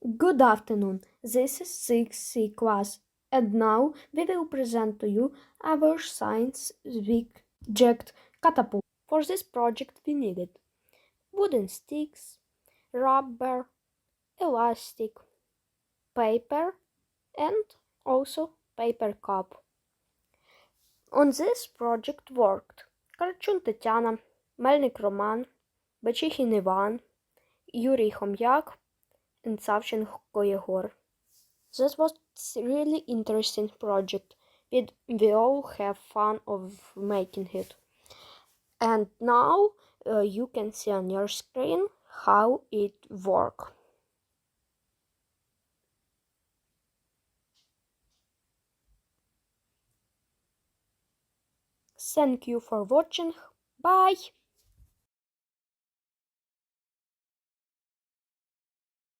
Good afternoon. This is 6C class, and now we will present to you our science project catapult. For this project, we needed wooden sticks, rubber, elastic, paper, and also paper cup. On this project worked Karchun Tatiana, Melnik Roman, Bachihin Ivan, Yuri Homyak, in Savchenkoye Gor. That was really interesting project. We, we all have fun of making it. And now uh, you can see on your screen how it works. Thank you for watching. Bye!